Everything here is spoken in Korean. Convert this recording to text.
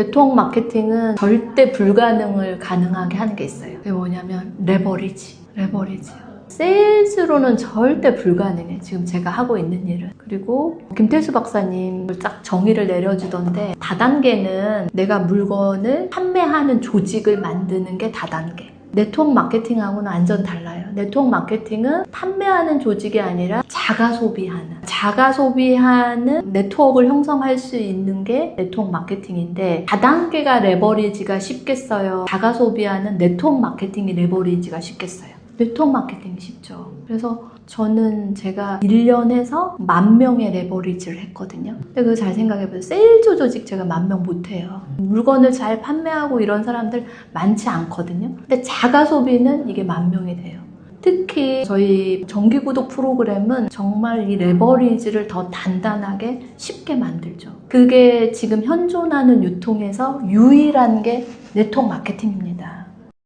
네트워크 마케팅은 절대 불가능을 가능하게 하는 게 있어요. 그게 뭐냐면 레버리지. 레버리지. 세일즈로는 절대 불가능해. 지금 제가 하고 있는 일은. 그리고 김태수 박사님 딱 정의를 내려주던데 다단계는 내가 물건을 판매하는 조직을 만드는 게 다단계. 네트워크 마케팅하고는 완전 달라요. 네트워크 마케팅은 판매하는 조직이 아니라 자가 소비하는, 자가 소비하는 네트워크를 형성할 수 있는 게 네트워크 마케팅인데 다단계가 레버리지가 쉽겠어요. 자가 소비하는 네트워크 마케팅이 레버리지가 쉽겠어요. 네트워크 마케팅이 쉽죠. 그래서 저는 제가 1년에서 만 명의 레버리지를 했거든요. 근데 그거 잘 생각해보세요. 세일즈 조직 제가 만 명 못해요. 물건을 잘 판매하고 이런 사람들 많지 않거든요. 근데 자가 소비는 이게 만 명이 돼요. 특히 저희 정기구독 프로그램은 정말 이 레버리지를 더 단단하게 쉽게 만들죠. 그게 지금 현존하는 유통에서 유일한 게 네트워크 마케팅입니다.